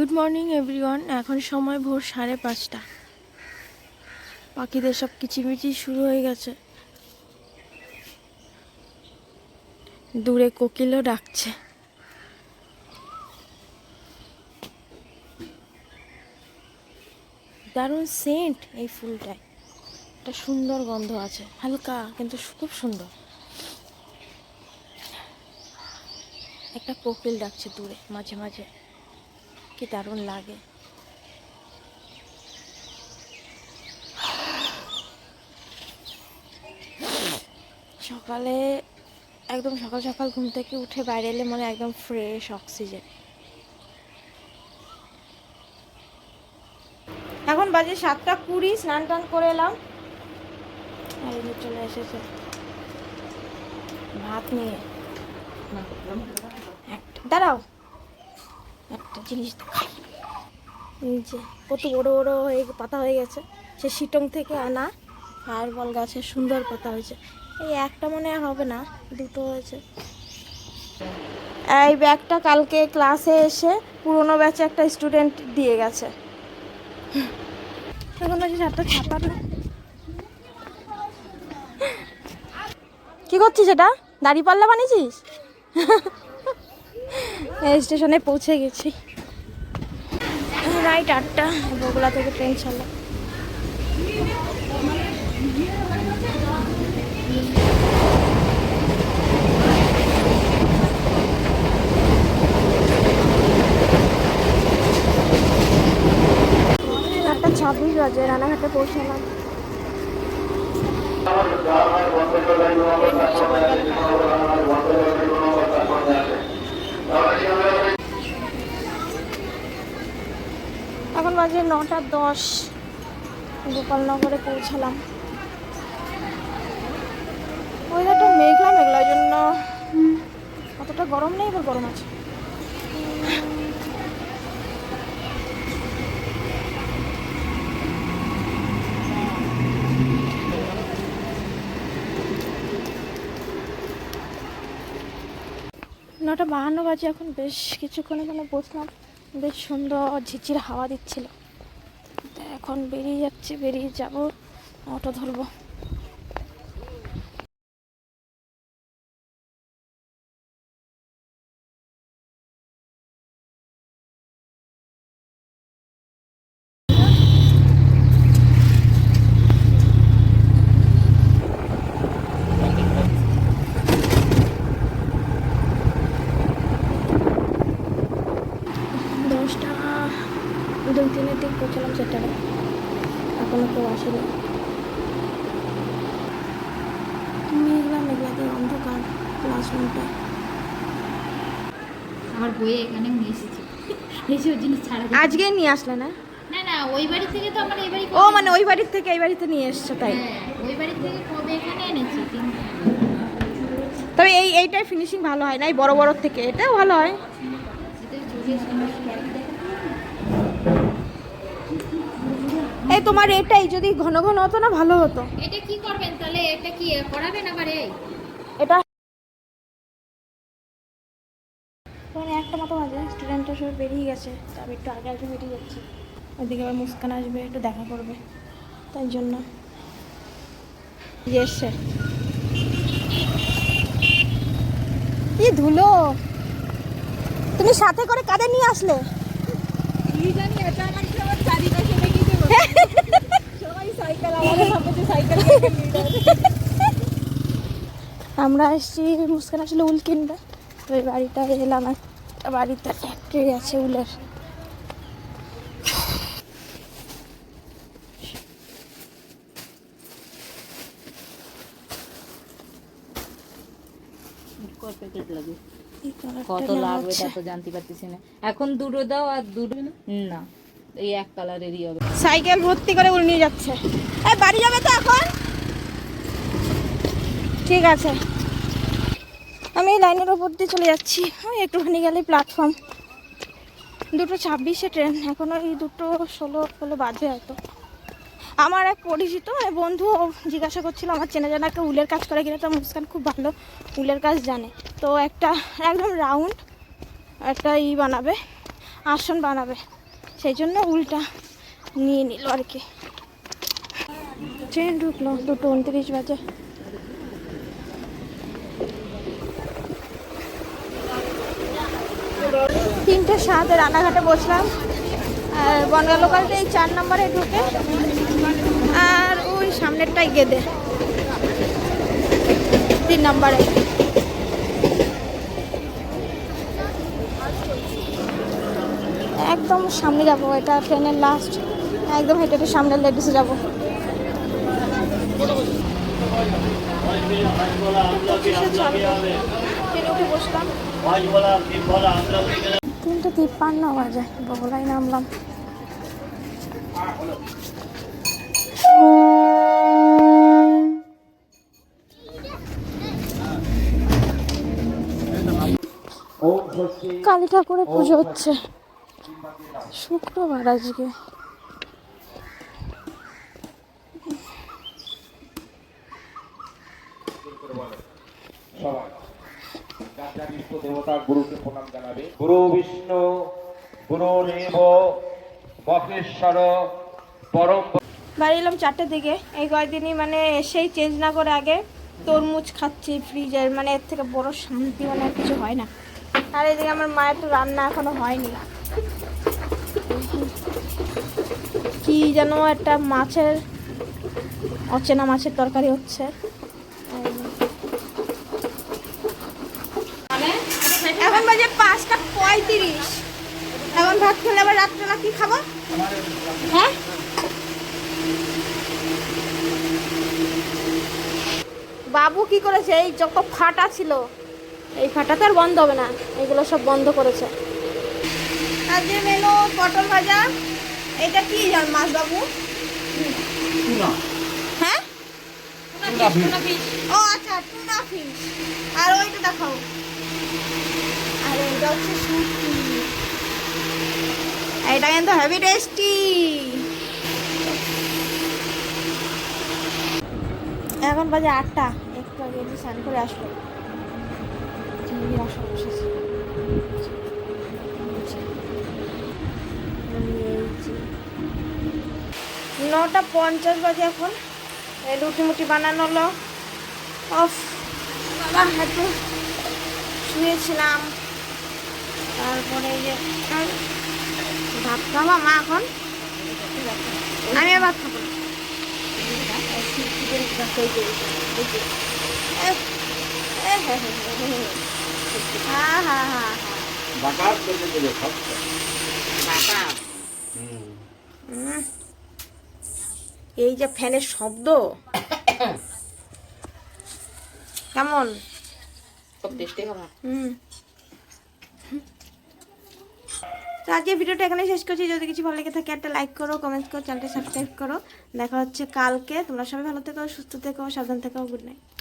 Good morning everyone এখন সময় ভোর সাড়ে পাঁচটা। পাখিদের সব কিচিমিচি শুরু হয়ে গেছে। দূরে কোকিলও ডাকছে। দারুণ সেন্ট এই ফুলটায়। একটা সুন্দর গন্ধ আছে। হালকা, কিন্তু খুব সুন্দর। একটা কোকিল ডাকছে দূরে, মাঝে মাঝে। কি দারুণ লাগে। সকালে, একদম সকাল সকাল ঘুম থেকে উঠে বাইরে এলে মনে একদম ফ্রেশ অক্সিজেন এখন বাজে সাতটা কুড়ি, স্নান টান করে এলাম। চলে এসেছে। ভাত নিয়ে। দাঁড়াও। একটা জিনিস দেখাই। যে কত বড় বড় হয়ে পাতা হয়ে গেছে। সে শিটং থেকে আনা ফায়ারবল গাছের সুন্দর পাতা হয়েছে। এই একটা মনে হবে না, দুটো হয়েছে। এই ব্যাগটা কালকে ক্লাসে এসে পুরোনো ব্যাচে একটা স্টুডেন্ট দিয়ে গেছে। ছাপানো কি করছিস এটা? দাড়ি পাল্লা বানিয়েছিস? স্টেশনে পৌঁছে গেছি। রাইট আটটা বগুলা থেকে ট্রেন আটটা ছাব্বিশ বাজে রানাঘাটে পৌঁছালাম। এখন বাজে নটা দশ। গোপালনগরে পৌঁছালাম। ওয়েদারটা মেঘলা মেঘলা জন্য অতটা গরম নেই, এবার গরম আছে। নটা বাহান্ন বাজে এখন, বেশ কিছুক্ষণ এখানে বসলাম। বেশ সুন্দর ঝিঝির হাওয়া দিচ্ছিল। এখন বেরিয়ে যাচ্ছে, বেরিয়ে যাব, অটো ধরবো। পৌঁছালাম সেটারে এখনও কেউ আসেনি। মেঘলা মেঘলা দিয়ে অন্ধকার ক্লাসরুমটা আমার বইয়ে এখানে নিয়ে এসেছি। এসে জিনিস ছাড়া আজকে নিয়ে আসলে না? না না ওই বাড়ি থেকে তো আমার এই বাড়ি ও মানে ওই বাড়ির থেকে এই বাড়িতে নিয়ে এসছো তাই? হ্যাঁ ওই বাড়ি থেকে কবে এখানে এনেছি? তবে এই এইটাই ফিনিশিং ভালো হয় না? এই বড় বড় থেকে এটাও ভালো হয় এটাই চলে এসেছি। এই তোমার এটাই যদি ঘন ঘন হতো না ভালো হতো। এটা কি করবেন তাহলে? এটা কি করাবেন আবার এই? এটা মানে একটা মতো বাজে স্টুডেন্টরা সব বেরিয়ে গেছে তবে একটু আগে আগে বেরিয়ে যাচ্ছে। ওদিকে আবার মুস্কান আসবে একটু দেখা করবে তাই জন্য। এসছে। কি ধুলো! তুমি সাথে করে কাঁধে নিয়ে আসলে? আমরা এসেছি মুস্কান আসলে উল কিনবে। এই বাড়িটা এলাম একটা বাড়িতে ফ্যাক্টরি আছে উলের। কত লাগবে। তা তো জানতে পারতেছি না। এখন দুটো দাও আর দুটো না। এই এক কালারেরই হবে। সাইকেল ভর্তি করে উল নিয়ে যাচ্ছে। এই বাড়ি যাবে তো এখন? ঠিক আছে। আমি এই লাইনের ওপর দিয়ে চলে যাচ্ছি। একটুখানি গেলে প্ল্যাটফর্ম দুটো ছাব্বিশে ট্রেন এখনও এই দুটো ষোলো ষোলো বাজে হয়তো। আমার এক পরিচিত মানে বন্ধু জিজ্ঞাসা করছিল, আমার চেনা জানা একটা উলের কাজ করে কিনা? তো মুস্কান খুব ভালো উলের কাজ জানে। তো একটা একদম রাউন্ড একটা ই বানাবে, আসন বানাবে। সেই জন্য উল্টা নিয়ে নিল আর কি। ট্রেন ঢুকলো দুটো উনত্রিশ বাজে। তিনটে সাথে রানাঘাটে বসলাম। আর বনগা লোকালটা এই চার নম্বরে ঢুকে আর ওই সামনেরটাই গেদে। তিন নম্বরে। একদম সামনে যাব, এটা ট্রেনের লাস্ট একদম হেঁটে সামনের লেডিসে যাব। তিনটে তিপ্পান্ন বাজে বগলায় নামলাম। কালী ঠাকুরের পুজো হচ্ছে। শুক্রবার আজকে। সবাই যার যার ইষ্ট দেবতা গুরুকে প্রণাম জানাবে গুরু বিষ্ণু গুরু দেব বকেশ্বর পরম বাড়ি এলাম চারটের দিকে। এই কয়েকদিনই মানে এসেই চেঞ্জ না করে আগে তরমুজ খাচ্ছি ফ্রিজের মানে এর থেকে বড় শান্তি মানে আর কিছু হয় না। আর এদিকে আমার মায়ের তো রান্না এখনও হয়নি। কি যেন একটা মাছের, অচেনা মাছের তরকারি হচ্ছে। এখন বাজে পাঁচটা পঁয়ত্রিশ। এখন ভাত খেলে আবার রাত্রেবেলা কি খাব? হ্যাঁ? বাবু কি করেছে? এই যত ফাটা ছিল, এই ফাটা তো আর বন্ধ হবে না। এগুলো সব বন্ধ করেছে। আজকে মেনু পটল ভাজা। এটা কি জান মাছ বাবু হ্যাঁ? ও আচ্ছা টুনা ফিশ আর ওইটা দেখাও। আর এটা হচ্ছে শুটকি। এটা কিন্তু হেভি টেস্টি এখন বাজে আটটা। একটু আগে স্নান করে আসলো। চিংড়ির আসা বসেছে। নটা পঞ্চাশ বাজে এখন। এই রুটি মুটি বানানো হলো। অফ বাবা একটু শুয়েছিলাম। তারপরে এই যে ভাত খাব মা এখন? আমি ভাত খাব। হ্যাঁ হ্যাঁ হ্যাঁ বাকাত করতে দেবে সব উম। এই যে ফ্যানের শব্দ। কেমন? হুম। তো আজকে ভিডিওটা এখানে শেষ করছি। যদি কিছু ভালো লেগে থাকে একটা লাইক করো কমেন্ট করো চ্যানেলটা সাবস্ক্রাইব করো। দেখা হচ্ছে কালকে। তোমরা সবাই ভালো থেকো সুস্থ থেকো সাবধান থেকো গুড নাইট